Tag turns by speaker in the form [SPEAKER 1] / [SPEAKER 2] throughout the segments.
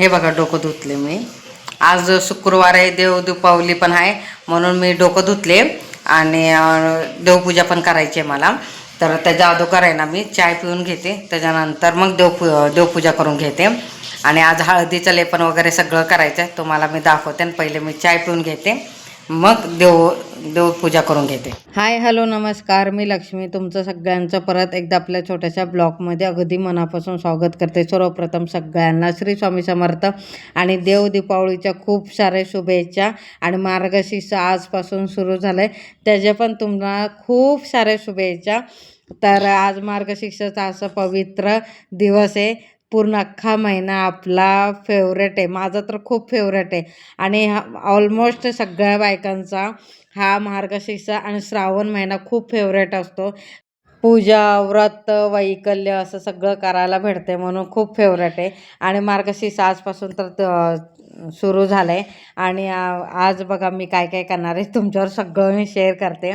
[SPEAKER 1] हे बघा डोकं धुतले मी. आज शुक्रवार आहे देव दीपावली पण आहे म्हणून मी डोकं धुतले आणि देवपूजा पण करायची आहे मला. तर त्याच्या अगोदर आहे ना मी चाय पिऊन घेते. त्याच्यानंतर मग देवपू देवपूजा करून घेते. आणि आज हळदीचं लेपन वगैरे सगळं करायचं आहे तुम्हाला मी दाखवते आणि पहिले मी चाय पिऊन घेते. मग देव देवपूजा करून घेते. हाय हॅलो नमस्कार. मी लक्ष्मी. तुमचं सगळ्यांचं परत एकदा आपल्या छोट्याशा ब्लॉगमध्ये अगदी मनापासून स्वागत करते. सर्वप्रथम सगळ्यांना श्री स्वामी समर्थ आणि देव दीपावलीच्या खूप साऱ्या शुभेच्छा आणि मार्गशीर्ष आजपासून सुरू झालं आहे त्याच्या पण तुम्हाला खूप साऱ्या शुभेच्छा. तर आज मार्गशीर्षाचा असं पवित्र दिवस आहे. पूर्ण अख्खा महिना आपला फेवरेट आहे. माझा तर खूप फेवरेट आहे. आणि हा ऑलमोस्ट सगळ्या बायकांचा हा मार्गशीर्ष आणि श्रावण महिना खूप फेवरेट असतो. पूजा व्रत वैकल्य असं सगळं करायला भेटते म्हणून खूप फेवरेट आहे. आणि मार्गशीर्ष आजपासून तर त- सुरू झालं आहे आणि आज बघा मी काय काय करणार आहे तुमच्यावर सगळं मी शेअर करते.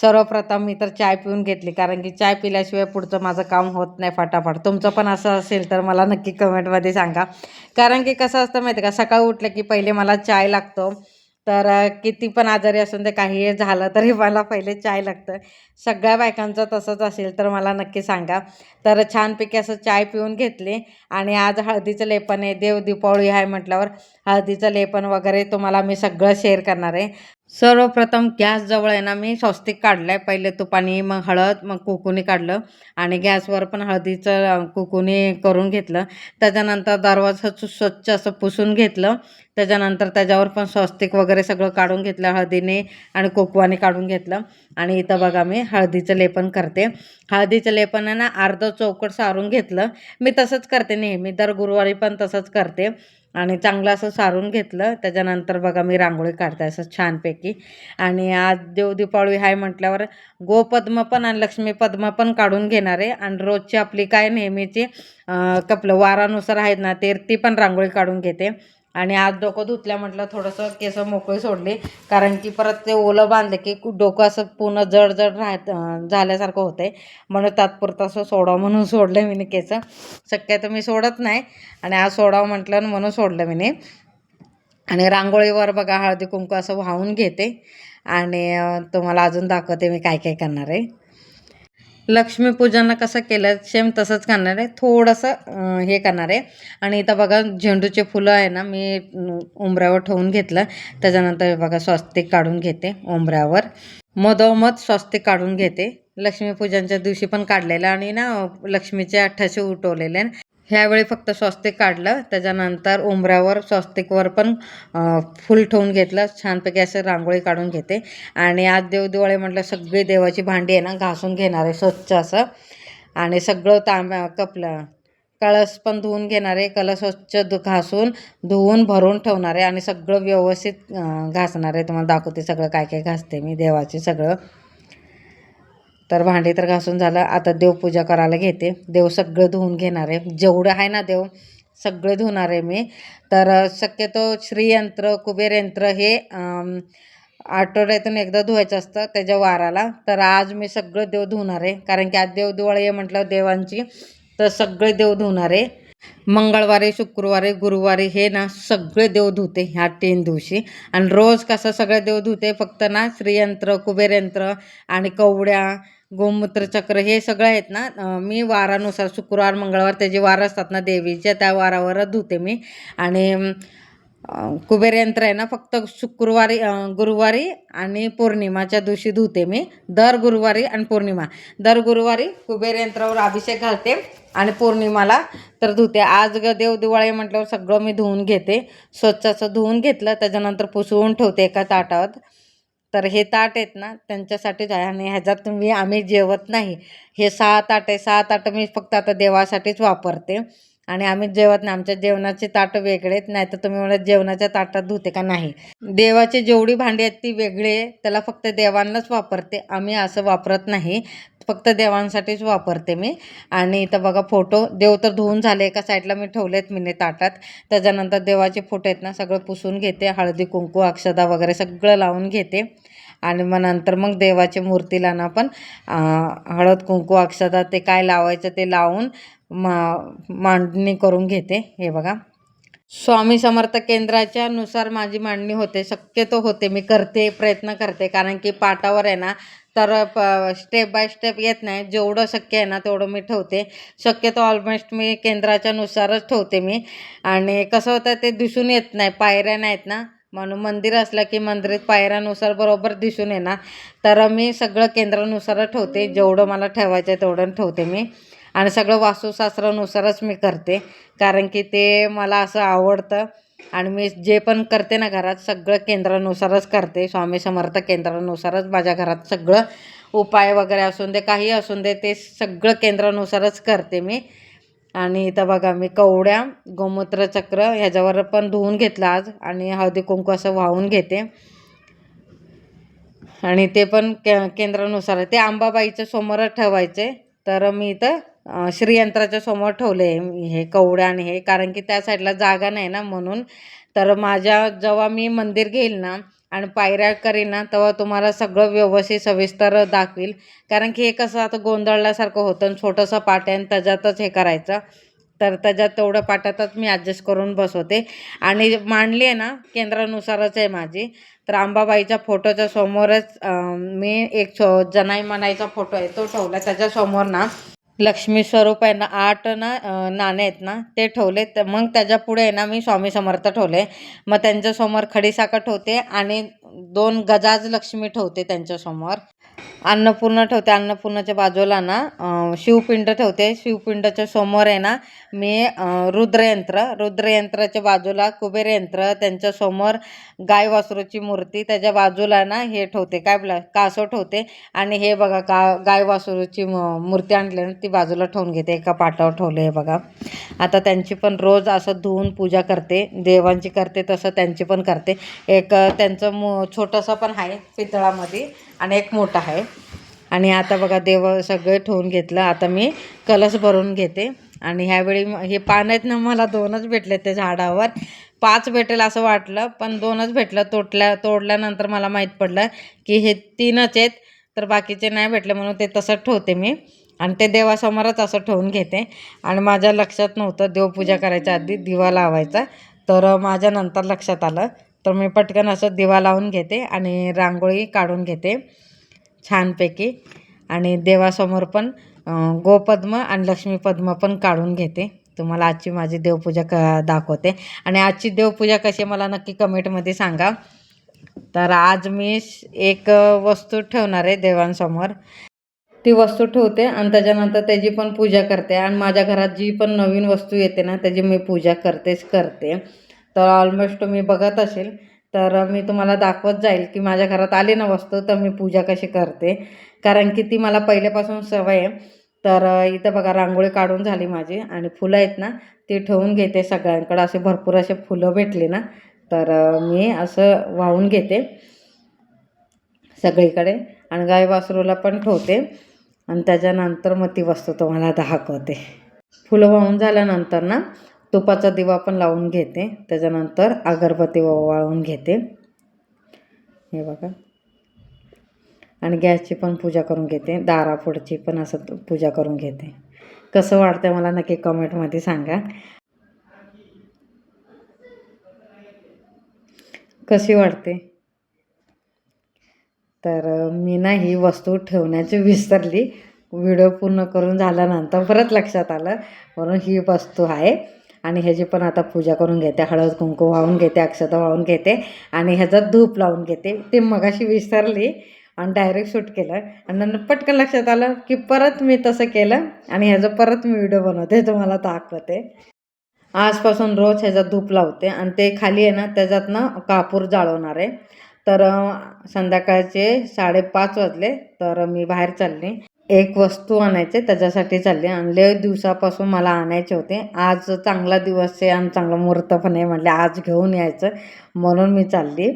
[SPEAKER 1] सर्वप्रथम मी तर चाय पिऊन घेतली कारण की चाय पिल्याशिवाय पुढचं माझं काम होत नाही फटाफट. तुमचं पण असं असेल तर मला नक्की कमेंटमध्ये सांगा. कारण की कसं असतं माहिती आहे का सकाळी उठलं की पहिले मला चाय लागतो. तर किती पण आजारी असून ते काही झालं तरी मला पहिले चाय लागतं. सगळ्या बायकांचं तसंच असेल तर मला नक्की सांगा. तर छानपैकी असं चाय पिऊन घेतली आणि आज हळदीचं लेपन आहे देव दीपावळी आहे म्हटल्यावर हळदीचं लेपन वगैरे तुम्हाला मी सगळं शेअर करणार आहे. सर्वप्रथम गॅस जवळ आहे ना मी स्वस्तिक काढलं आहे पहिले तुपानी मग हळद मग कुकुनी काढलं. आणि गॅसवर पण हळदीचं कुकुनी करून घेतलं. त्याच्यानंतर दरवाजाचं स्वच्छ असं पुसून घेतलं. त्याच्यानंतर त्याच्यावर पण स्वस्तिक वगैरे सगळं काढून घेतलं हळदीने आणि कोकवाने काढून घेतलं. आणि इथं बघा मी हळदीचं लेपन करते. हळदीचं लेपन आहे ना अर्धं चौकट सारून घेतलं. मी तसंच करते नेहमी दर गुरुवारी पण तसंच करते. आणि चांगलं असं सारून घेतलं. त्याच्यानंतर बघा मी रांगोळी काढते असं छानपैकी. आणि आज देवदीपावळी आहे म्हटल्यावर गोपद्म पण आणि लक्ष्मी पद्म पण काढून घेणार आहे. आणि रोजची आपली काय नेहमीची कपलं वारानुसार आहेत ना ते ती पण रांगोळी काढून घेते. आणि आज डोकं धुतल्या म्हटलं थोडंसं केस मोकळी सोडले. कारण की परत ते ओलं बांधलं की डोकं असं पूर्ण जड जड राहत झाल्यासारखं झाल्यासारखं होतंय. म्हणून तात्पुरतं असं सोडावं म्हणून सोडलं मी केस. शक्यतो मी सोडत नाही. आणि आज सोडावं म्हटलं म्हणून सोडलं मी आणि रांगोळीवर बघा हळदी कुंकू असं वाहून घेते. आणि तुम्हाला अजून दाखवते मी काय काय करणार आहे. लक्ष्मीपूजनला कसं केलं सेम तसंच करणार आहे. थोडंसं हे करणार आहे. आणि इथं बघा झेंडूचे फुलं आहे ना मी उंबऱ्यावर ठेवून घेतलं. त्याच्यानंतर बघा स्वस्तिक काढून घेते उंबऱ्यावर. मधोमध स्वस्तिक काढून घेते. लक्ष्मीपूजनच्या दिवशी पण काढलेलं आणि ना लक्ष्मीचे अठ्ठाशे उठवलेले ह्यावेळी फक्त स्वस्तिक काढलं त्याच्यानंतर उंबऱ्यावर स्वस्तिकवर पण फुल ठेवून घेतलं छानपैकी असं रांगोळी काढून घेते. आणि आज देवदिवाळी म्हटलं सगळी देवाची भांडी आहे ना घासून घेणार आहे स्वच्छ असं. आणि सगळं तांब्या कपलं. कळस पण धुवून घेणार आहे कलश स्वच्छ धु घासून धुवून भरून ठेवणार आहे. आणि सगळं व्यवस्थित घासणार आहे. तुम्हाला दाखवते सगळं काय काय घासते मी देवाचे सगळं. तर भांडी तर घासून झालं. आता देवपूजा करायला घेते. देव सगळं धुवून घेणार आहे. जेवढं आहे ना देव सगळं धुणार आहे मी. तर शक्यतो श्रीयंत्र कुबेर यंत्र हे आठवड्यातून एकदा धुवायचं असतं त्याच्या वाराला. तर आज मी सगळं देव धुणार आहे. कारण की आज देव दिवाळी आहे म्हटलं देवांची तर सगळे देव धुणार आहे. मंगळवारी शुक्रवारी गुरुवारी हे ना सगळे देव धुते ह्या तीन दिवशी. आणि रोज कसं सगळे देव धुते? फक्त ना श्रीयंत्र कुबेरयंत्र आणि कवड्या गोमूत्र चक्र हे सगळं आहेत ना मी वारानुसार शुक्रवार मंगळवार त्याचे वार असतात ना देवीच्या त्या वारावरच धुते मी. आणि कुबेर यंत्र आहे ना फक्त शुक्रवारी गुरुवारी आणि पौर्णिमाच्या दिवशी धुते मी. दर गुरुवारी आणि पौर्णिमा. दर गुरुवारी कुबेर यंत्रावर अभिषेक घालते आणि पौर्णिमाला तर धुते. आज ग देव दिवाळी म्हटल्यावर सगळं मी धुवून घेते. स्वच्छ असं धुवून घेतलं त्याच्यानंतर पुसवून ठेवते एका ताटावर तर हे ताट आहेत ना त्यांच्यासाठीच आहे आणि ह्याच्यात मी आम्ही जेवत नाही. हे सहा ताट आहे सहा ताटं मी फक्त आता देवासाठीच वापरते. आणि आम्ही जेवत नाही. आमच्या जेवणाचे ताट वेगळे आहेत. नाही तर तुम्ही म्हणत जेवणाच्या ताटात धुते का नाही. देवाची जेवढी भांडी आहेत ती वेगळी आहे. त्याला फक्त देवांनाच वापरते. आम्ही असं वापरत नाही. फक्त देवांसाठीच वापरते मी. आणि इथं बघा फोटो. देव तर धुवून झाले एका साईडला मी ठेवलेत मी ताटात. त्याच्यानंतर देवाचे फोटो आहेत ना सगळं पुसून घेते. हळदी कुंकू अक्षदा वगैरे सगळं लावून घेते. आणि मग नंतर मग देवाच्या मूर्तीला ना पण हळद कुंकू अक्षदा ते काय लावायचं ते लावून मा मांडणी करून घेते. हे बघा. स्वामी समर्थ केंद्राच्या नुसार माझी मांडणी होते. शक्यतो होते. मी करते प्रयत्न करते. कारण की पाटावर आहे ना तर प स्टेप बाय स्टेप येत नाही. जेवढं शक्य आहे ना तेवढं मी ठेवते. शक्यतो ऑलमोस्ट मी केंद्राच्या नुसारच ठेवते मी. आणि कसं होतं ते दिसून येत नाही. पायऱ्या नाहीत ना. म्हणून मंदिर असलं की मंदिरात पायऱ्यानुसार बरोबर दिसून येणार. तर मी सगळं केंद्रानुसारच ठेवते. जेवढं मला ठेवायचं आहे तेवढं ठेवते मी. आणि सगळं वास्तुशास्त्रानुसारच मी करते. कारण की ते मला असं आवडतं. आणि मी जे पण करते ना घरात सगळं केंद्रानुसारच करते. स्वामी समर्थ केंद्रानुसारच माझ्या घरात सगळं उपाय वगैरे असून दे काही असून दे ते सगळं केंद्रानुसारच करते मी. आणि इथं बघा मी कवड्या गोमूत्र चक्र ह्याच्यावर पण धुवून घेतलं आज आणि हळदी कुंकू असं वाहून घेते. आणि ते पण के केंद्रानुसार ते आंबाबाईच्या समोरच ठेवायचे. तर मी इथं श्रीयंत्राच्या समोर ठेवले हे कवड्या आणि हे. कारण की त्या साईडला जागा नाही ना म्हणून. तर माझ्या जेव्हा मी मंदिर घेईल ना आणि पायऱ्या करीन ना तेव्हा तुम्हाला सगळं व्यवस्थित सविस्तर दाखवील. कारण की हे कसं आता गोंधळल्यासारखं होतं आणि छोटंसं पाट आहे आणि त्याच्यातच हे करायचं. तर त्याच्यात तेवढं पाटातच मी ॲडजस्ट करून बसवते. आणि मांडली आहे ना केंद्रानुसारच आहे माझी. तर अंबाबाईच्या फोटोच्या समोरच मी एक छो जनाई मनाईचा फोटो आहे तो ठेवला. त्याच्यासमोर ना लक्ष्मी स्वरूप आहे ना आठ ना नाणे आहेत ना ते ठेवले. तर मग त्याच्या पुढे आहे ना मी स्वामी समर्थ ठेवले. मग त्यांच्यासमोर खडीसाखर ठेवते आणि दोन गजाज लक्ष्मी ठेवते त्यांच्यासमोर. अन्नपूर्ण ठेवते अन्नपूर्णाच्या बाजूला ना शिवपिंड ठेवते. शिवपिंडाच्या समोर आहे ना मी रुद्रयंत्र रुद्रयंत्राच्या बाजूला कुबेर यंत्र त्यांच्यासमोर गाय वासरूची मूर्ती त्याच्या बाजूला ना हे ठेवते काय बोला कासव ठेवते. आणि हे बघा का गाय वासरूची म- मूर्ती आणली ना ती बाजूला ठेवून घेते एका पाटावर ठेवले हे बघा. आता त्यांची पण रोज असं धुवून पूजा करते देवांची करते तसं त्यांची पण करते. एक त्यांचं मो छोटंसं पण आहे पितळामध्ये. आणि एक मोठा आहे. आणि आता बघा देव सगळे ठेवून घेतलं. आता मी कलश भरून घेते. आणि ह्यावेळी हे पान आहेत ना मला दोनच भेटले ते झाडावर. पाच भेटेल असं वाटलं पण दोनच भेटलं. तोटल्या तोडल्यानंतर मला माहीत पडलं की हे तीनच आहेत. तर बाकीचे नाही भेटले म्हणून ते तसंच ठेवते मी. आणि ते देवासमोरच असं ठेवून घेते. आणि माझ्या लक्षात नव्हतं देवपूजा करायच्या आधी दिवा लावायचा. तर माझ्या नंतर लक्षात आलं. तर मी पटकन असं दिवा लावून घेते आणि रांगोळी काढून घेते छानपैकी. आणि देवासमोर पण गोपद्म आणि लक्ष्मीपद्म पण काढून घेते. तुम्हाला आजची माझी देवपूजा क दाखवते. आणि आजची देवपूजा कशी मला नक्की कमेंटमध्ये सांगा. तर आज मी एक वस्तू ठेवणार आहे देवांसमोर. ती वस्तू ठेवते आणि त्याच्यानंतर त्याची पण पूजा करते. आणि माझ्या घरात जी पण नवीन वस्तू येते ना त्याची मी पूजा करतेच करते. तर ऑलमोस्ट तुम्ही बघत असेल तर मी तुम्हाला दाखवत जाईल की माझ्या घरात आली ना वस्तू तर मी पूजा कशी करते. कारण की ती मला पहिल्यापासून सवय आहे. तर इथं बघा रांगोळी काढून झाली माझी आणि फुलं आहेत ना ती ठेवून घेते सगळ्यांकडं. असे भरपूर असे फुलं भेटली ना तर मी असं वाहून घेते सगळीकडे आणि गाय वासरूला पण ठेवते. आणि त्याच्यानंतर मग ती वस्तू तुम्हाला दाखवते. फुलं वाहून झाल्यानंतर ना तुपाचा दिवा पण लावून घेते. त्याच्यानंतर अगरबत्ती वाळून घेते. हे बघा. आणि गॅसची पण पूजा करून घेते. दारापुढची पण असं पूजा करून घेते. कसं वाटतं मला नक्की कमेंटमध्ये सांगा. कशी वाटते? तर मी ना ही वस्तू ठेवण्याची विसरली. व्हिडिओ पूर्ण करून झाल्यानंतर परत लक्षात आलं. म्हणून ही वस्तू आहे. आणि ह्याची पण आता पूजा करून घेते. हळद कुंकू वाहून घेते अक्षता वाहून घेते आणि ह्याचं धूप लावून घेते. ते मगाशी विसरली आणि डायरेक्ट शूट केलं. आणि नंतर पटकन लक्षात आलं की परत मी तसं केलं आणि ह्याचं परत मी व्हिडिओ बनवते. तुम्हाला दाखवते. आजपासून रोज ह्याचा धूप लावते आणि ते खाली आहे ना त्याच्यात ना कापूर जाळवणार आहे. तर संध्याकाळचे साडेपाच वाजले तर मी बाहेर चालले. एक वस्तू आणायचे त्याच्यासाठी चालले आणि लय दिवसापासून मला आणायचे होते. आज चांगला दिवस आहे आणि चांगला मुहूर्त पण आहे म्हटले आज घेऊन यायचं म्हणून मी चालली.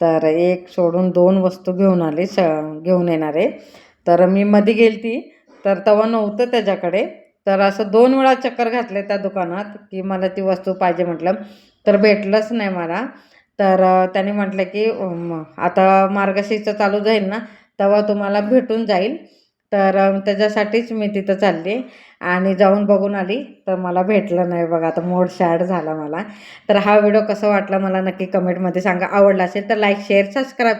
[SPEAKER 1] तर एक सोडून दोन वस्तू घेऊन आली स घेऊन येणार आहे. तर मी मध्ये गेली ती तर तेव्हा नव्हतं त्याच्याकडे. तर असं दोन वेळा चक्कर घातले त्या दुकानात की मला ती वस्तू पाहिजे म्हटलं. तर भेटलंच नाही मला. तर त्याने म्हटलं की आता मार्गशीर्ष चालू जाईल ना तेव्हा तुम्हाला भेटून जाईल. तर त्याच्यासाठीच मी तिथं चालली आणि जाऊन बघून आली. तर मला भेटलं नाही बघा आता मोड शॅड झाला मला. तर हा व्हिडिओ कसा वाटला मला नक्की कमेंटमध्ये सांगा. आवडला असेल तर लाईक शेअर सबस्क्राईब